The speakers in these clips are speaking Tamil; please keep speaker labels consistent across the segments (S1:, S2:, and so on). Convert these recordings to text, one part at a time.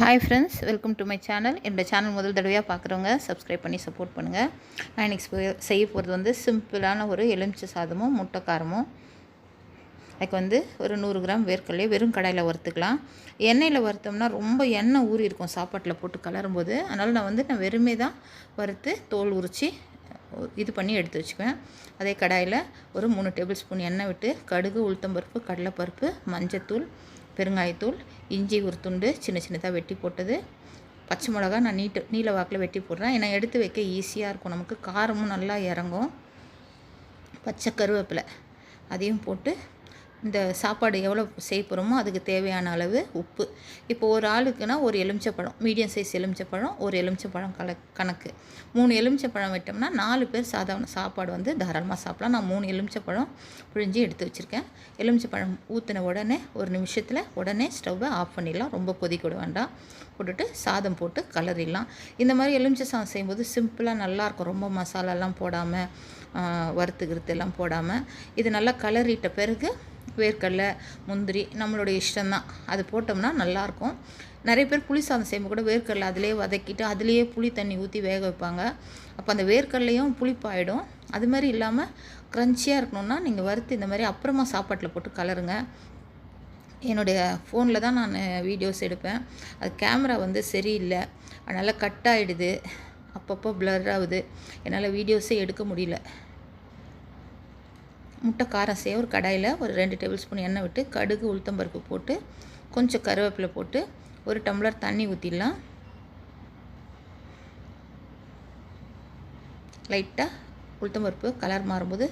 S1: Hi friends welcome to my channel என்னோடய சேனல் முதல் தடவையாக பார்க்குறவங்க சப்ஸ்கிரைப் பண்ணி சப்போர்ட் பண்ணுங்கள் நான் இன்றைக்கி செய்ய போகிறது வந்து சிம்பிளான ஒரு எலுமிச்சை சாதமும் முட்டை காரமும் அதுக்கு வந்து ஒரு நூறு கிராம் வேர்க்கடலையை வெறும் கடையில் வறுத்துக்கலாம். எண்ணெயில் வறுத்தோம்னா ரொம்ப எண்ணெய் ஊறி இருக்கும் சாப்பாட்டில் போட்டு கலரும்போது. அதனால் நான் வந்து நான் வெறுமே தான் வறுத்து தோல் உரித்து இது பண்ணி எடுத்து வச்சுக்குவேன். அதே கடாயில் ஒரு மூணு டேபிள் ஸ்பூன் எண்ணெய் விட்டு கடுகு உளுத்தம்பருப்பு கடலைப்பருப்பு மஞ்சத்தூள் பெருங்காயத்தூள் இஞ்சி ஒரு துண்டு சின்ன சின்னதாக வெட்டி போட்டது. பச்சை மிளகா நான் நீட்டு நீல வாக்கில் வெட்டி போடுறேன். ஏன்னா எடுத்து வைக்க ஈஸியாக இருக்கும். நமக்கு காரமும் நல்லா இறங்கும். பச்சை கருவேப்பிலை அதையும் போட்டு இந்த சாப்பாடு எவ்வளோ செய்ய போகிறோமோ அதுக்கு தேவையான அளவு உப்பு. இப்போ ஒரு ஆளுக்குன்னா ஒரு எலுமிச்சப்பழம் மீடியம் சைஸ் எலுமிச்சப்பழம் ஒரு எலுமிச்சப்பழம் கல கணக்கு. மூணு எலுமிச்சப்பழம் விட்டோம்னா நாலு பேர் சாதாரண சாப்பாடு வந்து தாராளமாக சாப்பிட்லாம். நான் மூணு எலுமிச்சப்பழம் புழிஞ்சு எடுத்து வச்சுருக்கேன். எலுமிச்சப்பழம் ஊற்றின உடனே ஒரு நிமிஷத்தில் உடனே ஸ்டவ்வை ஆஃப் பண்ணிடலாம். ரொம்ப கொதிக்க விட வேண்டாம். போட்டுட்டு சாதம் போட்டு கலரிடலாம். இந்த மாதிரி எலுமிச்சை சாதம் செய்யும்போது சிம்பிளாக நல்லாயிருக்கும் ரொம்ப மசாலாலாம் போடாமல் வறுத்து எல்லாம் போடாமல் இது நல்லா கலரிட்ட பிறகு வேர்க்கடலை முந்திரி நம்மளுடைய இஷ்டம்தான். அது போட்டோம்னா நல்லாயிருக்கும். நிறைய பேர் புளி சாதம் செய்யும்போது கூட வேர்க்கடலை அதிலே வதக்கிட்டு அதுலேயே புளி தண்ணி ஊற்றி வேக வைப்பாங்க. அப்போ அந்த வேர்க்கடலையும் புளிப்பாயிடும். அது மாதிரி இல்லாமல் க்ரன்ச்சியாக இருக்கணும்னா நீங்கள் வறுத்து இந்த மாதிரி அப்புறமா சாப்பாட்டில் போட்டு கலருங்க. என்னுடைய ஃபோனில் தான் நான் வீடியோஸ் எடுப்பேன். அது கேமரா வந்து சரியில்லை. அதனால் கட் ஆகிடுது அப்பப்போ ப்ளர் ஆகுது. என்னால் வீடியோஸே எடுக்க முடியல. முட்டை காரம் செய்ய ஒரு கடாயில் ஒரு ரெண்டு டேபிள் ஸ்பூன் எண்ணெய் விட்டு கடுகு உளுத்தம்பருப்பு போட்டு கொஞ்சம் கருவேப்பிலை போட்டு ஒரு டம்ளர் தண்ணி ஊற்றிடலாம் லைட்டாக உளுத்தம்பருப்பு கலர் மாறும்போது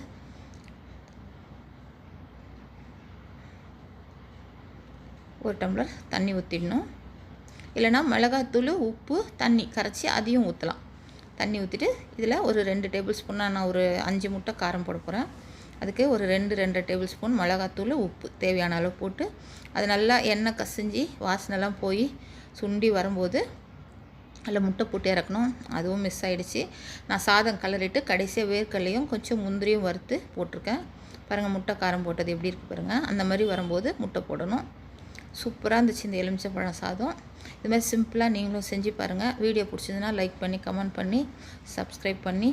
S1: ஒரு டம்ளர் தண்ணி ஊற்றிடணும் இல்லைனா மிளகாத்தூள் உப்பு தண்ணி கரைச்சி அதையும் ஊற்றலாம் தண்ணி ஊற்றிட்டு இதில் ஒரு ரெண்டு டேபிள் ஸ்பூனாக நான் ஒரு அஞ்சு முட்டை காரம் போட போகிறேன். அதுக்கு ஒரு ரெண்டு ரெண்டு டேபிள் ஸ்பூன் மிளகாத்தூள் உப்பு தேவையான அளவு போட்டு அது நல்லா எண்ணெய் கசிஞ்சு வாசனைலாம் போய் சுண்டி வரும்போது அதில் முட்டை போட்டு இறக்கணும். அதுவும் மிஸ் ஆகிடுச்சு நான் சாதம் கலரிட்டு கடைசியாக வேர்க்கல்லையும் கொஞ்சம் முந்திரியும் வறுத்து போட்டிருக்கேன். பாருங்கள் முட்டை காரம் போட்டது எப்படி இருக்குது பாருங்கள் அந்த மாதிரி வரும்போது முட்டை போடணும். சூப்பராக இருந்துச்சு இந்த எலுமிச்சம்பழம் சாதம். இது மாதிரி சிம்பிளாக நீங்களும் செஞ்சு பாருங்கள் வீடியோ பிடிச்சதுன்னா லைக் பண்ணி கமெண்ட் பண்ணி சப்ஸ்கிரைப் பண்ணி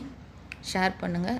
S1: ஷேர் பண்ணுங்கள்